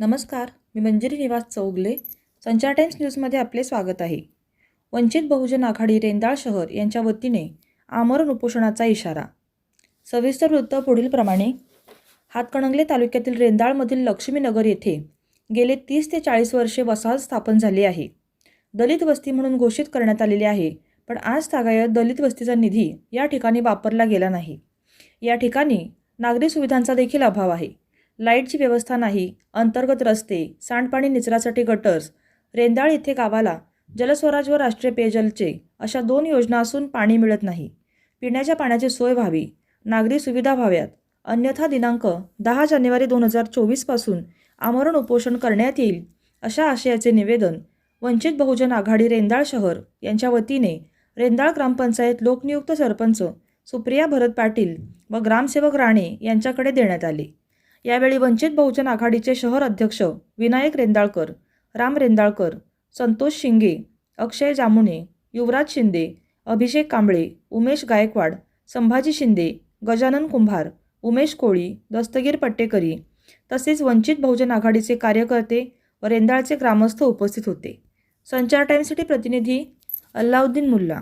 नमस्कार मी मंजिरी निवास चौगले संचार टाइम्स न्यूजमध्ये आपले स्वागत आहे. वंचित बहुजन आघाडी रेंदाळ शहर यांच्या वतीने आमरण उपोषणाचा इशारा. सविस्तर वृत्त पुढीलप्रमाणे हातकणंगले तालुक्यातील रेंदाळमधील लक्ष्मीनगर येथे गेले तीस ते चाळीस वर्षे वसाहत स्थापन झाली आहे. दलित वस्ती म्हणून घोषित करण्यात आलेली आहे पण आज तागायत दलित वस्तीचा निधी या ठिकाणी वापरला गेला नाही. या ठिकाणी नागरी सुविधांचा देखील अभाव आहे. लाईटची व्यवस्था नाही अंतर्गत रस्ते सांडपाणी निचरासाठी गटर्स रेंदाळ येथे गावाला जलस्वराज व राष्ट्रीय पेयजलचे अशा दोन योजना असून पाणी मिळत नाही. पिण्याच्या पाण्याची सोय व्हावी नागरी सुविधा व्हाव्यात. अन्यथा दिनांक दहा जानेवारी दोन हजार चोवीसपासून आमरण उपोषण करण्यात येईल अशा आशयाचे निवेदन वंचित बहुजन आघाडी रेंदाळ शहर यांच्या वतीने रेंदाळ ग्रामपंचायत लोकनियुक्त सरपंच सुप्रिया भरत पाटील व ग्रामसेवक राणे यांच्याकडे देण्यात आले. यावेळी वंचित बहुजन आघाडीचे शहर अध्यक्ष विनायक रेंदाळकर राम रेंदाळकर संतोष शिंगे अक्षय जामुने युवराज शिंदे अभिषेक कांबळे उमेश गायकवाड संभाजी शिंदे गजानन कुंभार उमेश कोळी दस्तगीर पट्टेकरी तसेच वंचित बहुजन आघाडीचे कार्यकर्ते व रेंदाळचे ग्रामस्थ उपस्थित होते. संचार टाईमसाठी प्रतिनिधी अल्लाउद्दीन मुल्ला.